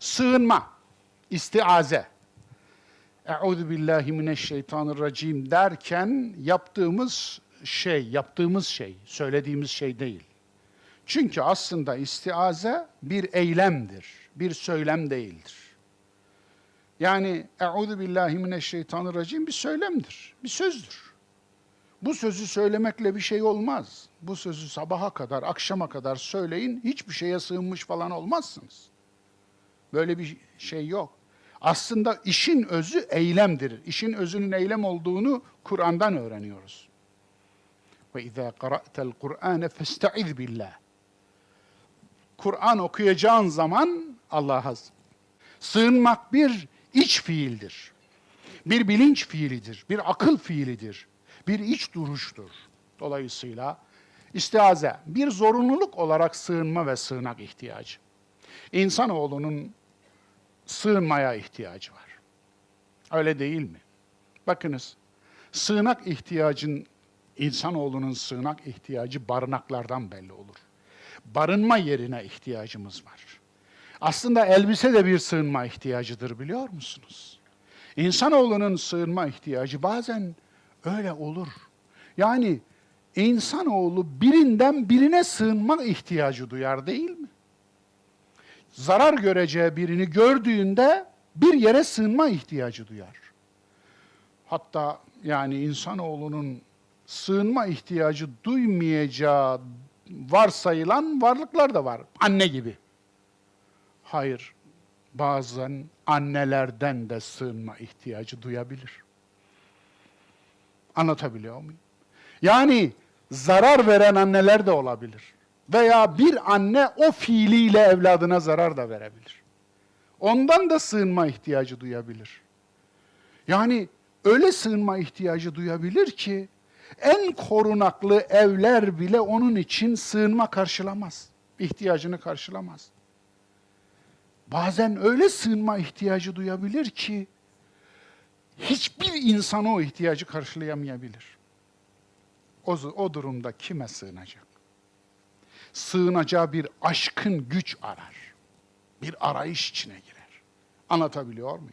Sığınma, istiaze. Euzu billahi mineşşeytanirracim derken yaptığımız şey, yaptığımız şey, söylediğimiz şey değil. Çünkü aslında istiaze bir eylemdir, bir söylem değildir. Yani Euzu billahi mineşşeytanirracim bir söylemdir, bir sözdür. Bu sözü söylemekle bir şey olmaz. Bu sözü sabaha kadar, akşama kadar söyleyin, hiçbir şeye sığınmış falan olmazsınız. Böyle bir şey yok. Aslında işin özü eylemdir. İşin özünün eylem olduğunu Kur'an'dan öğreniyoruz. Ve izâ qara'tel Kur'âne festaiz billah. Kur'an okuyacağın zaman Allah'a sığınmak bir iç fiildir. Bir bilinç fiilidir, bir akıl fiilidir, bir iç duruştur. Dolayısıyla istiaze bir zorunluluk olarak sığınma ve sığınak ihtiyacı. İnsanoğlunun sığınmaya ihtiyacı var. Öyle değil mi? Bakınız, sığınak ihtiyacın, insanoğlunun sığınak ihtiyacı barınaklardan belli olur. Barınma yerine ihtiyacımız var. Aslında elbise de bir sığınma ihtiyacıdır biliyor musunuz? İnsanoğlunun sığınma ihtiyacı bazen öyle olur. Yani insanoğlu birinden birine sığınma ihtiyacı duyar değil mi? Zarar göreceği birini gördüğünde bir yere sığınma ihtiyacı duyar. Hatta yani insanoğlunun sığınma ihtiyacı duymayacağı varsayılan varlıklar da var. Anne gibi. Hayır, bazen annelerden de sığınma ihtiyacı duyabilir. Anlatabiliyor muyum? Yani zarar veren anneler de olabilir. Veya bir anne o fiiliyle evladına zarar da verebilir. Ondan da sığınma ihtiyacı duyabilir. Yani öyle sığınma ihtiyacı duyabilir ki en korunaklı evler bile onun için sığınma karşılamaz. ihtiyacını karşılamaz. Bazen öyle sığınma ihtiyacı duyabilir ki hiçbir insan o ihtiyacı karşılayamayabilir. O, o durumda kime sığınacak? Sığınacağı bir aşkın güç arar. Bir arayış içine girer. Anlatabiliyor muyum?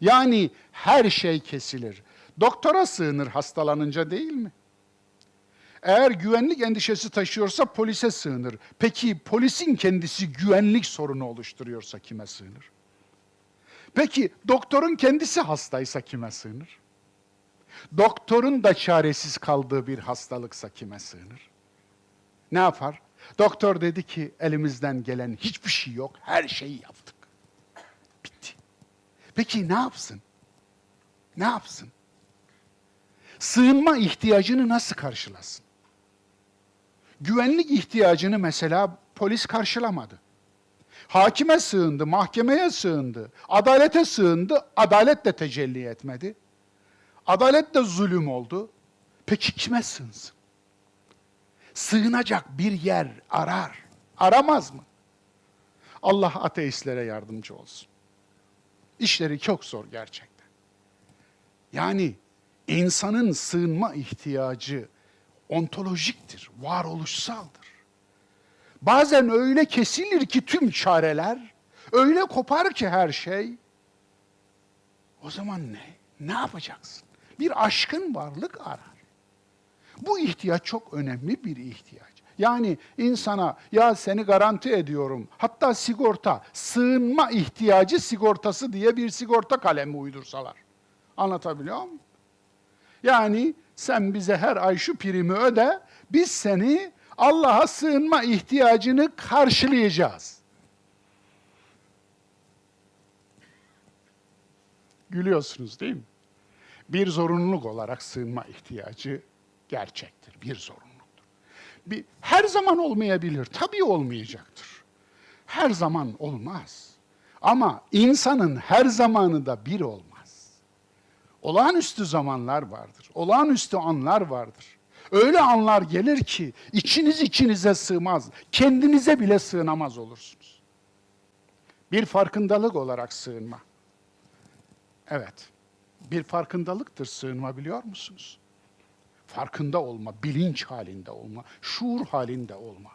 Yani her şey kesilir. Doktora sığınır hastalanınca değil mi? Eğer güvenlik endişesi taşıyorsa polise sığınır. Peki polisin kendisi güvenlik sorunu oluşturuyorsa kime sığınır? Peki doktorun kendisi hastaysa kime sığınır? Doktorun da çaresiz kaldığı bir hastalıksa kime sığınır? Ne yapar? Doktor dedi ki elimizden gelen hiçbir şey yok, her şeyi yaptık. Bitti. Peki ne yapsın? Ne yapsın? Sığınma ihtiyacını nasıl karşılasın? Güvenlik ihtiyacını mesela polis karşılamadı. Hakime sığındı, mahkemeye sığındı, adalete sığındı, adalet de tecelli etmedi. Adalet de zulüm oldu. Peki kime sığınsın? Sığınacak bir yer arar. Aramaz mı? Allah ateistlere yardımcı olsun. İşleri çok zor gerçekten. Yani insanın sığınma ihtiyacı ontolojiktir, varoluşsaldır. Bazen öyle kesilir ki tüm çareler, öyle kopar ki her şey. O zaman ne? Ne yapacaksın? Bir aşkın varlık arar. Bu ihtiyaç çok önemli bir ihtiyaç. Yani insana ya seni garanti ediyorum hatta sigorta, sığınma ihtiyacı sigortası diye bir sigorta kalemi uydursalar. Anlatabiliyor muyum? Yani sen bize her ay şu primi öde, biz seni Allah'a sığınma ihtiyacını karşılayacağız. Gülüyorsunuz değil mi? Bir zorunluluk olarak sığınma ihtiyacı gerçektir, bir zorunluluktur. Bir, her zaman olmayabilir, tabii olmayacaktır. Her zaman olmaz. Ama insanın her zamanı da bir olmaz. Olağanüstü zamanlar vardır, olağanüstü anlar vardır. Öyle anlar gelir ki içiniz içinize sığmaz, kendinize bile sığınamaz olursunuz. Bir farkındalık olarak sığınma. Evet, bir farkındalıktır sığınma biliyor musunuz? Farkında olma, bilinç halinde olma, şuur halinde olma.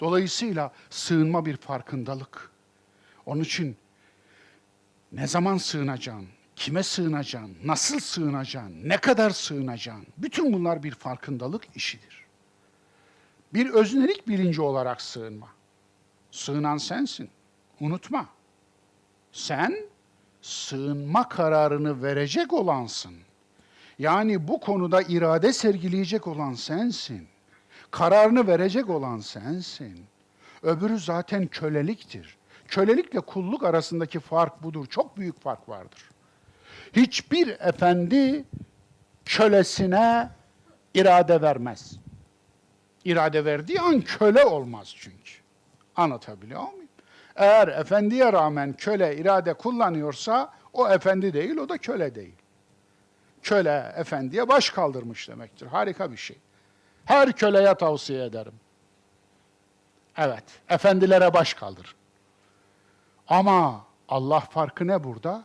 Dolayısıyla sığınma bir farkındalık. Onun için Ne zaman sığınacaksın? Kime sığınacaksın? Nasıl sığınacaksın? Ne kadar sığınacaksın? Bütün bunlar bir farkındalık işidir. Bir öznelik bilinci olarak sığınma. Sığınan sensin. Unutma. Sen sığınma kararını verecek olansın. Yani bu konuda irade sergileyecek olan sensin. Kararını verecek olan sensin. Öbürü zaten köleliktir. Kölelikle kulluk arasındaki fark budur. Çok büyük fark vardır. Hiçbir efendi kölesine irade vermez. İrade verdiği an köle olmaz çünkü. Anlatabiliyor muyum? Eğer efendiye rağmen köle irade kullanıyorsa o efendi değil, o da köle değil. Köle efendiye baş kaldırmış demektir. Harika bir şey. Her köleye tavsiye ederim. Evet, efendilere baş kaldır. Ama Allah farkı ne burada?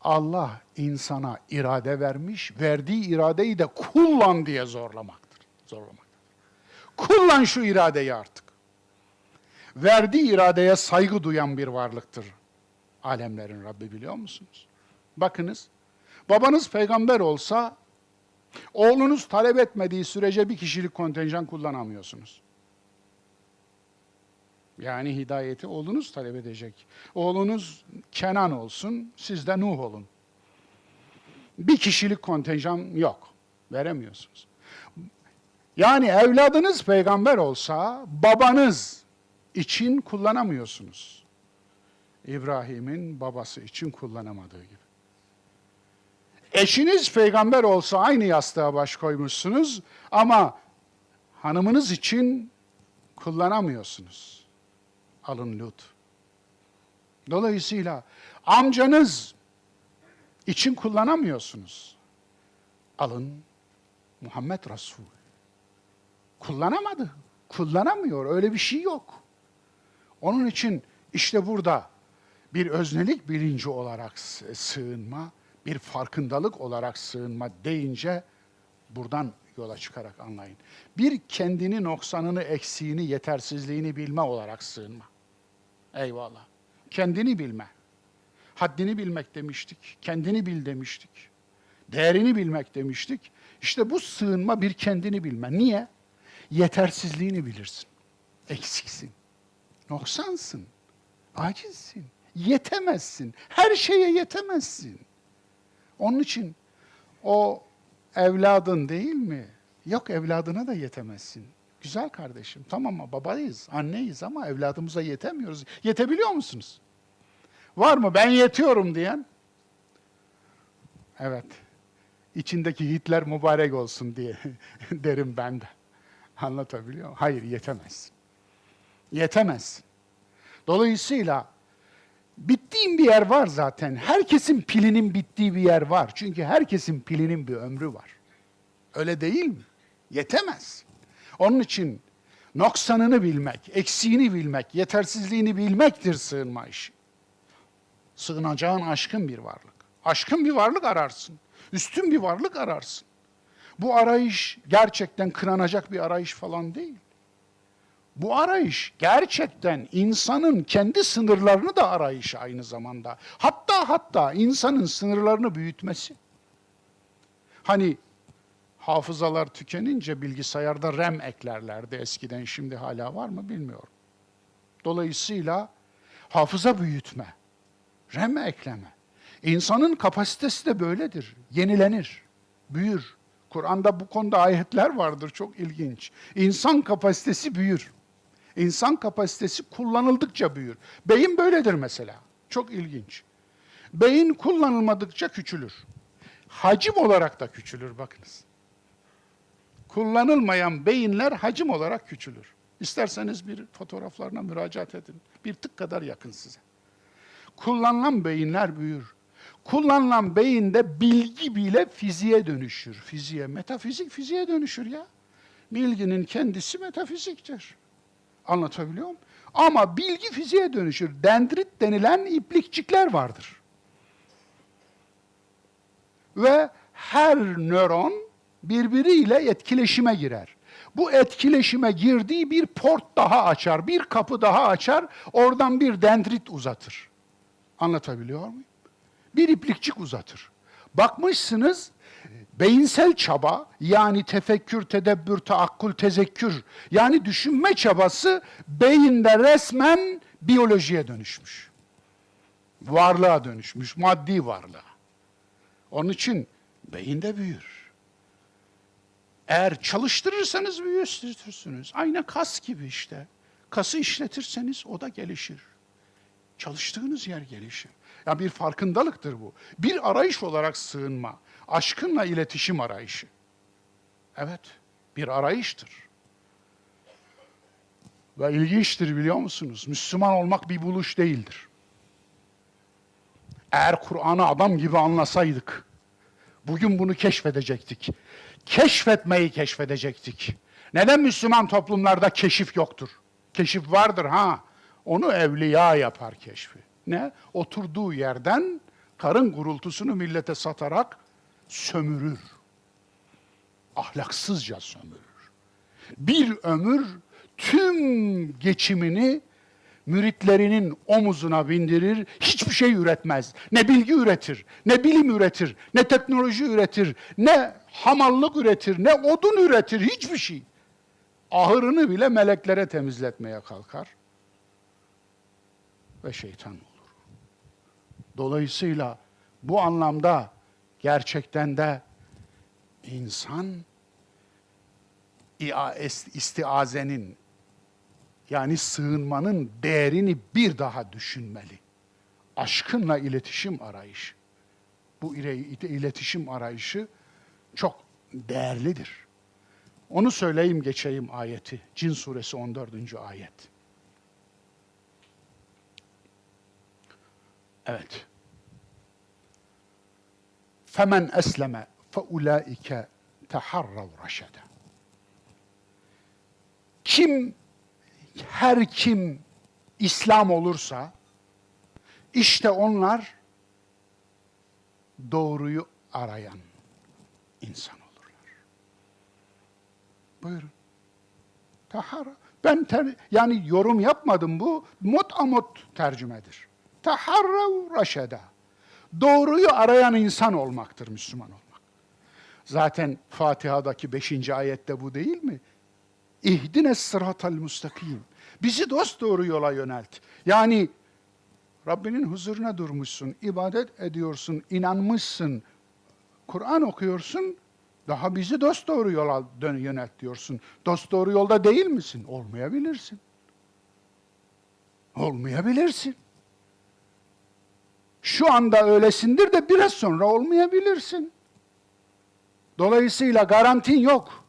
Allah insana irade vermiş, verdiği iradeyi de kullan diye zorlamaktır. Zorlamaktır. Kullan şu iradeyi artık. Verdiği iradeye saygı duyan bir varlıktır. Alemlerin Rabbi biliyor musunuz? Bakınız, babanız peygamber olsa, oğlunuz talep etmediği sürece bir kişilik kontenjan kullanamıyorsunuz. Yani hidayeti oğlunuz talep edecek. Oğlunuz Kenan olsun, siz de Nuh olun. Bir kişilik kontenjan yok. Veremiyorsunuz. Yani evladınız peygamber olsa babanız için kullanamıyorsunuz. İbrahim'in babası için kullanamadığı gibi. Eşiniz peygamber olsa aynı yastığa baş koymuşsunuz ama hanımınız için kullanamıyorsunuz. Alın Lut. Dolayısıyla amcanız için kullanamıyorsunuz. Alın Muhammed Resul. Kullanamadı. Kullanamıyor. Öyle bir şey yok. Onun için işte burada bir öznelik bilinci olarak sığınma, bir farkındalık olarak sığınma deyince buradan yola çıkarak anlayın. Bir kendini noksanını, eksiğini, yetersizliğini bilme olarak sığınma. Eyvallah. Kendini bilme. Haddini bilmek demiştik. Kendini bil demiştik. Değerini bilmek demiştik. İşte bu sığınma bir kendini bilme. Niye? Yetersizliğini bilirsin. Eksiksin. Noksansın. Acizsin. Yetemezsin. Her şeye yetemezsin. Onun için o evladın değil mi? Yok evladına da yetemezsin. Güzel kardeşim. Tamam mı? Babayız, anneyiz ama evladımıza yetemiyoruz. Yetebiliyor musunuz? Var mı? Ben yetiyorum diyen? Evet. İçindeki Hitler mübarek olsun diye derim ben de. Anlatabiliyor muyum? Hayır, yetemez. Yetemez. Dolayısıyla bittiğin bir yer var zaten. Herkesin pilinin bittiği bir yer var. Çünkü herkesin pilinin bir ömrü var. Öyle değil mi? Yetemez. Onun için noksanını bilmek, eksiğini bilmek, yetersizliğini bilmektir sığınma işi. Sığınacağın aşkın bir varlık. Aşkın bir varlık ararsın. Üstün bir varlık ararsın. Bu arayış gerçekten kınanacak bir arayış falan değil. Bu arayış gerçekten insanın kendi sınırlarını da arayış aynı zamanda. Hatta hatta insanın sınırlarını büyütmesi. Hani hafızalar tükenince bilgisayarda RAM eklerlerdi eskiden. Şimdi hala var mı bilmiyorum. Dolayısıyla hafıza büyütme, RAM ekleme. İnsanın kapasitesi de böyledir. Yenilenir, büyür. Kur'an'da bu konuda ayetler vardır çok ilginç. İnsan kapasitesi büyür. İnsan kapasitesi kullanıldıkça büyür. Beyin böyledir mesela. Çok ilginç. Beyin kullanılmadıkça küçülür. Hacim olarak da küçülür bakınız. Kullanılmayan beyinler hacim olarak küçülür. İsterseniz bir fotoğraflarına müracaat edin. Bir tık kadar yakın size. Kullanılan beyinler büyür. Kullanılan beyinde bilgi bile fiziğe dönüşür. Fiziğe, metafizik fiziğe dönüşür ya. Bilginin kendisi metafiziktir. Anlatabiliyor muyum? Ama bilgi fiziğe dönüşür. Dendrit denilen iplikçikler vardır. Ve her nöron birbiriyle etkileşime girer. Bu etkileşime girdiği bir port daha açar, bir kapı daha açar, oradan bir dendrit uzatır. Anlatabiliyor muyum? Bir iplikçik uzatır. Bakmışsınız beyinsel çaba yani tefekkür, tedebbür, taakkul, tezekkür yani düşünme çabası beyinde resmen biyolojiye dönüşmüş. Varlığa dönüşmüş, maddi varlığa. Onun için beyinde büyür. Eğer çalıştırırsanız büyütürsünüz. Aynı kas gibi işte. Kası işletirseniz o da gelişir. Çalıştığınız yer gelişir. Ya bir farkındalıktır bu. Bir arayış olarak sığınma. Aşkınla iletişim arayışı. Evet, bir arayıştır. Ve ilginçtir biliyor musunuz? Müslüman olmak bir buluş değildir. Eğer Kur'an'ı adam gibi anlasaydık, bugün bunu keşfedecektik. Keşfetmeyi keşfedecektik. Neden Müslüman toplumlarda keşif yoktur? Keşif vardır ha. Onu evliya yapar keşfi. Ne? Oturduğu yerden karın gurultusunu millete satarak sömürür. Ahlaksızca sömürür. Bir ömür tüm geçimini müritlerinin omuzuna bindirir, hiçbir şey üretmez. Ne bilgi üretir, ne bilim üretir, ne teknoloji üretir, ne hamallık üretir, ne odun üretir, hiçbir şey. Ahırını bile meleklere temizletmeye kalkar ve şeytan olur. Dolayısıyla bu anlamda gerçekten de insan istiazenin yani sığınmanın değerini bir daha düşünmeli. Aşkınla iletişim arayışı. Bu iletişim arayışı çok değerlidir. Onu söyleyeyim geçeyim ayeti. Cin suresi 14. ayet. Evet. Femen esleme fe ulaike teharrav raşede. Kim her kim İslam olursa işte onlar doğruyu arayan insan olurlar. Buyurun. Tahara. Ben ter, yani yorum yapmadım bu. Mot amot tercümedir. Taharrav raşeda. Doğruyu arayan insan olmaktır Müslüman olmak. Zaten Fatiha'daki beşinci ayette bu değil mi? İhdine sıratal müstakim. Bizi dost doğru yola yönelt. Yani Rabbinin huzuruna durmuşsun, ibadet ediyorsun, inanmışsın, Kur'an okuyorsun, daha bizi dost doğru yola dön yönelt diyorsun. Dost doğru yolda değil misin? Olmayabilirsin. Olmayabilirsin. Şu anda öylesindir de biraz sonra olmayabilirsin. Dolayısıyla garantin yok.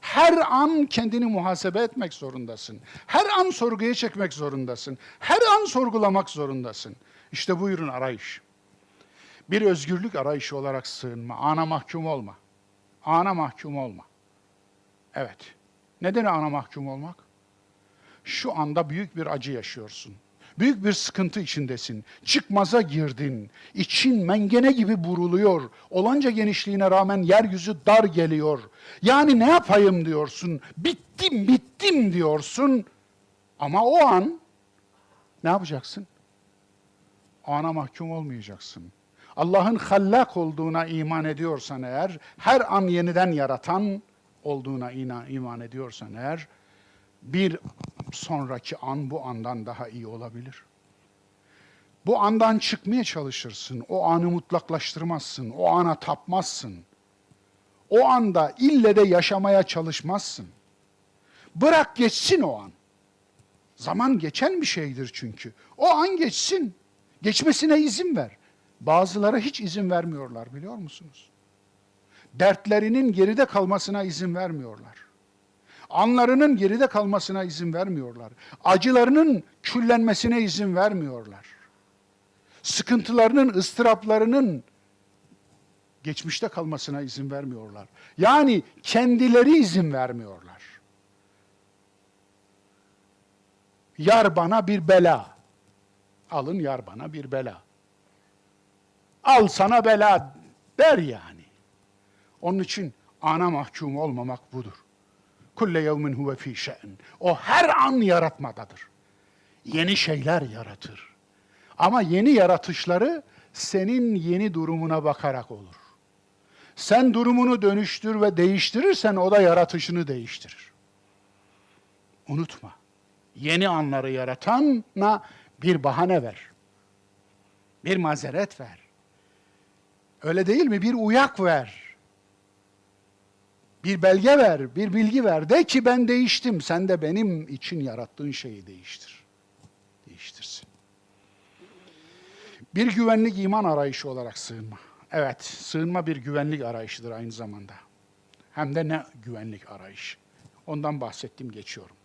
Her an kendini muhasebe etmek zorundasın. Her an sorguya çekmek zorundasın. Her an sorgulamak zorundasın. İşte buyurun arayış. Bir özgürlük arayışı olarak sığınma. Ana mahkum olma. Ana mahkum olma. Evet. Neden ana mahkum olmak? Şu anda büyük bir acı yaşıyorsun. Büyük bir sıkıntı içindesin. Çıkmaza girdin. İçin mengene gibi buruluyor. Olanca genişliğine rağmen yeryüzü dar geliyor. Yani ne yapayım diyorsun. Bittim, bittim diyorsun. Ama o an ne yapacaksın? Ana mahkum olmayacaksın. Allah'ın hallak olduğuna iman ediyorsan eğer, her an yeniden yaratan olduğuna iman ediyorsan eğer, bir sonraki an bu andan daha iyi olabilir. Bu andan çıkmaya çalışırsın. O anı mutlaklaştırmazsın. O ana tapmazsın. O anda ille de yaşamaya çalışmazsın. Bırak geçsin o an. Zaman geçen bir şeydir çünkü. O an geçsin. Geçmesine izin ver. Bazıları hiç izin vermiyorlar biliyor musunuz? Dertlerinin geride kalmasına izin vermiyorlar. Anlarının geride kalmasına izin vermiyorlar. Acılarının küllenmesine izin vermiyorlar. Sıkıntılarının, ıstıraplarının geçmişte kalmasına izin vermiyorlar. Yani kendileri izin vermiyorlar. Yar bana bir bela. Alın yar bana bir bela. Al sana bela der yani. Onun için ana mahkum olmamak budur. Kulle yevmin huve fî şe'n. O her an yaratmadadır. Yeni şeyler yaratır. Ama yeni yaratışları senin yeni durumuna bakarak olur. Sen durumunu dönüştür ve değiştirirsen o da yaratışını değiştirir. Unutma. Yeni anları yaratana bir bahane ver. Bir mazeret ver. Öyle değil mi? Bir uyak ver. Bir belge ver, bir bilgi ver. De ki ben değiştim. Sen de benim için yarattığın şeyi değiştir. Değiştirsin. Bir güvenlik iman arayışı olarak sığınma. Evet, sığınma bir güvenlik arayışıdır aynı zamanda. Hem de ne güvenlik arayışı. Ondan bahsettim, geçiyorum.